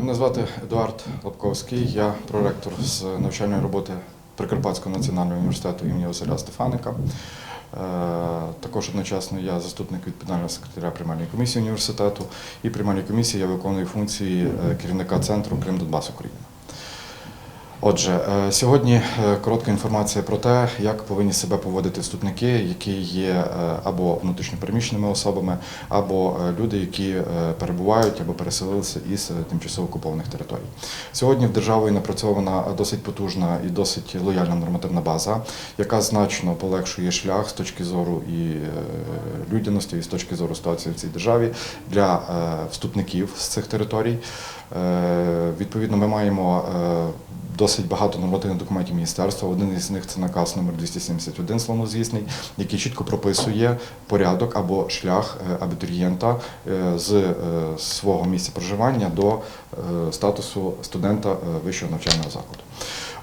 Мене звати Едуард Лапковський, я проректор з навчальної роботи Прикарпатського національного університету імені Василя Стефаника. Е, Також одночасно я заступник відповідального секретаря приймальної комісії університету і приймальної комісії я виконую функції е, керівника центру Крим Донбас Україна. Отже, е, сьогодні е, коротка інформація про те, як повинні себе поводити вступники, які є е, або внутрішньопереміщеними особами, або люди, які перебувають або переселилися із тимчасово окупованих територій. Сьогодні в державою напрацьована досить потужна і досить лояльна нормативна база, яка значно полегшує шлях з точки зору і людяності, і з точки зору ситуації в цій державі для вступників з цих територій. Відповідно, ми маємо досить багато нормативних документів міністерства. Один із них це наказ номер 271 славнозвісний, який чітко прописує порядок або шлях е, абітурієнта е, з е, свого місця проживання до статусу студента вищого навчального закладу.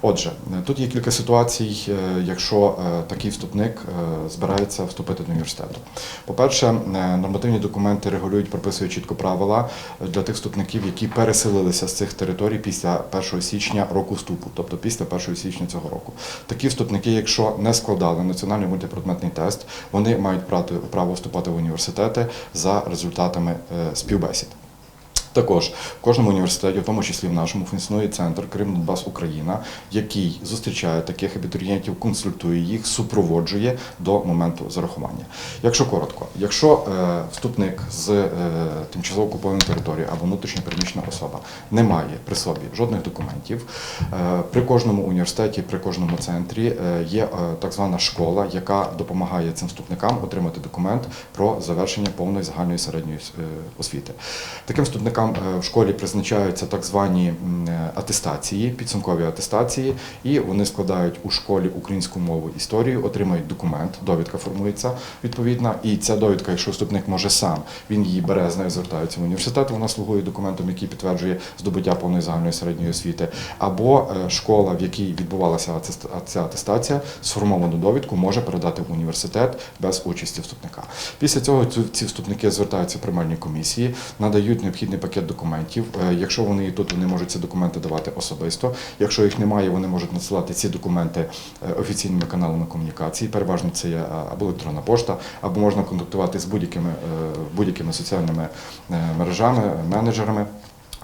Отже, тут є кілька ситуацій, якщо такий вступник збирається вступити до університету. По-перше, нормативні документи регулюють, прописують чітко правила для тих вступників, які переселилися з цих територій після 1 січня року вступу, тобто після 1 січня цього року. Такі вступники, якщо не складали національний мультипредметний тест, вони мають право- право вступати в університети за результатами е, співбесід. Також в кожному університеті, в тому числі в нашому, функціонує центр Крим Донбас Україна, який зустрічає таких абітурієнтів, консультує їх, супроводжує до моменту зарахування. Якщо коротко, якщо е, вступник з е, тимчасово окупованої території або внутрішньо переміщена особа не має при собі жодних документів, е, при кожному університеті, при кожному центрі є так звана школа, яка допомагає цим вступникам отримати документ про завершення повної загальної середньої освіти. Таким вступникам е, в школі призначаються так звані е, атестації, підсумкові атестації, і вони складають у школі українську мову історію, отримають документ, довідка формується відповідна. І ця довідка, якщо вступник може сам, він її бере, з нею звертається в університет, вона слугує документом, який підтверджує здобуття повної загальної середньої освіти. Або е, школа, в якій відбувалася ця атестація, сформовану довідку може передати в університет без участі вступника. Після цього ці вступники звертаються в приймальні комісії, надають необхідний пакет документів. Е, Якщо вони є тут, вони можуть ці документи давати особисто. Якщо їх немає, вони можуть надсилати ці документи е, офіційними каналами комунікації. Переважно це є е, або електронна пошта, або можна контактувати з будь-якими будь-якими соціальними мережами, менеджерами.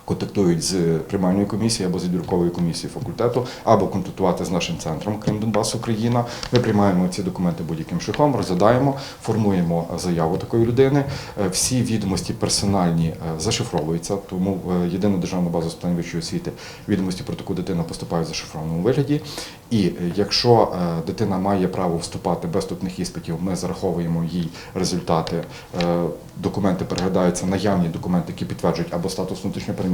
Контактують з приймальною комісією або з відбірковою комісією факультету, або контактувати з нашим центром Крим Донбас Україна. Ми приймаємо ці документи будь-яким шляхом, розглядаємо, формуємо заяву такої людини. Е, Всі відомості персональні е, зашифровуються, тому е, єдина державна база з питань вищої освіти відомості про таку дитину поступають в зашифрованому вигляді. І якщо дитина має право вступати без вступних іспитів, ми зараховуємо їй результати. Документи переглядаються наявні документи, які підтверджують або статус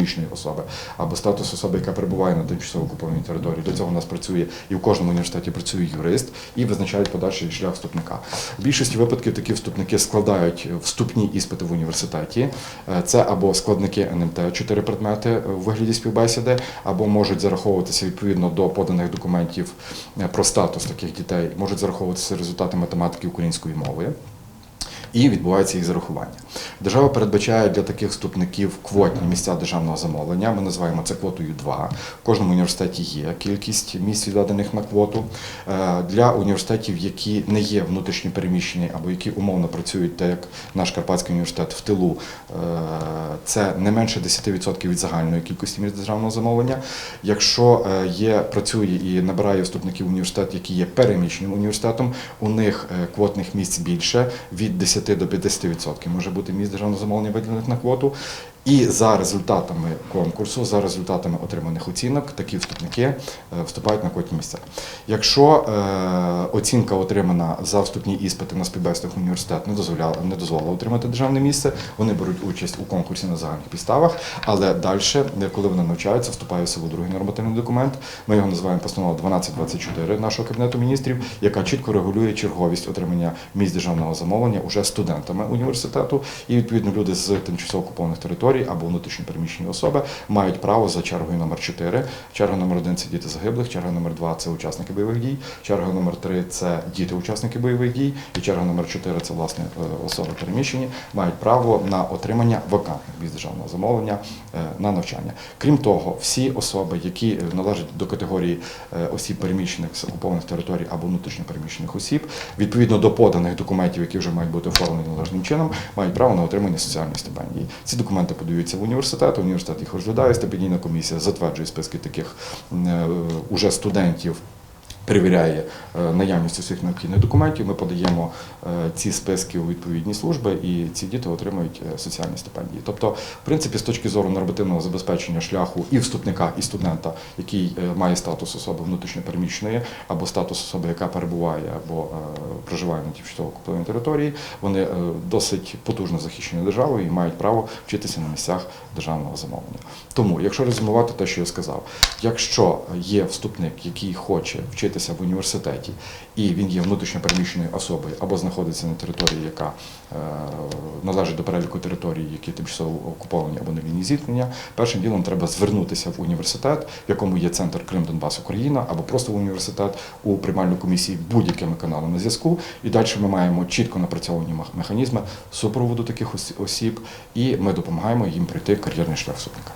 внутрішньопереміщеної особи, або статус особи, яка перебуває на тимчасово окупованій території. Для цього у нас працює і в кожному університеті працює юрист і визначають подальший шлях вступника. В більшості випадків такі вступники складають вступні іспити в університеті. Е, Це або складники НМТ, чотири предмети е, у вигляді співбесіди, або можуть зараховуватися відповідно до поданих документів е, про статус таких дітей, можуть зараховуватися результати математики української мови і відбувається їх зарахування. Держава передбачає для таких вступників квотні місця державного замовлення. Ми називаємо це квотою 2. В кожному університеті є кількість місць відведених на квоту. Е, Для університетів, які не є внутрішньо переміщені або які умовно працюють, так як наш Карпатський університет в тилу, е, це не менше 10% від загальної кількості місць державного замовлення. Якщо е, є, працює і набирає вступників університет, які є переміщеним університетом, у них квотних місць більше від 10 до 50% може бути місць державного замовлення виділених на квоту. І за результатами конкурсу, за результатами отриманих оцінок, такі вступники е, вступають на квотні місця. Якщо е, оцінка отримана за вступні іспити на співбесідах університет не дозволяла не дозволила отримати державне місце, вони беруть участь у конкурсі на загальних підставах, але далі, коли вони навчаються, вступає в силу другий нормативний документ. Ми його називаємо постанова 1224 нашого кабінету міністрів, яка чітко регулює черговість отримання місць державного замовлення уже студентами університету. І відповідно люди з тимчасово окупованих територій території або внутрішньо переміщені особи мають право за чергою номер 4. Черга номер 1 – це діти загиблих, черга номер 2 – це учасники бойових дій, черга номер 3 – це діти учасники бойових дій, і черга номер 4 – це власне е, особи переміщені, мають право на отримання вакантних без державного замовлення е, на навчання. Крім того, всі особи, які е, належать до категорії осіб переміщених з окупованих територій або внутрішньо переміщених осіб, відповідно до поданих документів, які вже мають бути оформлені належним чином, мають право на отримання соціальної стипендії. Ці документи подаються в університет, університет їх розглядає, стипендійна комісія затверджує списки таких е, уже студентів. Перевіряє е, наявність усіх необхідних документів. Ми подаємо е, ці списки у відповідні служби, і ці діти отримують е, соціальні стипендії. Тобто, в принципі, з точки зору нормативного забезпечення шляху і вступника, і студента, який має статус особи внутрішньопереміщеної, або статус особи, яка перебуває або проживає на тимчасово окупованій території, вони досить потужно захищені державою і мають право вчитися на місцях державного замовлення. Тому, якщо резюмувати те, що я сказав, якщо є вступник, який хоче вчитися в університеті, і він є внутрішньо переміщеною особою або знаходиться на території, яка е, належить до переліку територій, які тимчасово окуповані або на війні зіткнення, першим ділом треба звернутися в університет, в якому є центр Крим Донбас Україна, або просто в університет у приймальну комісії будь-якими каналами зв'язку. І далі ми маємо чітко напрацьовані механізми супроводу таких осіб, і ми допомагаємо їм пройти кар'єрний шлях вступника.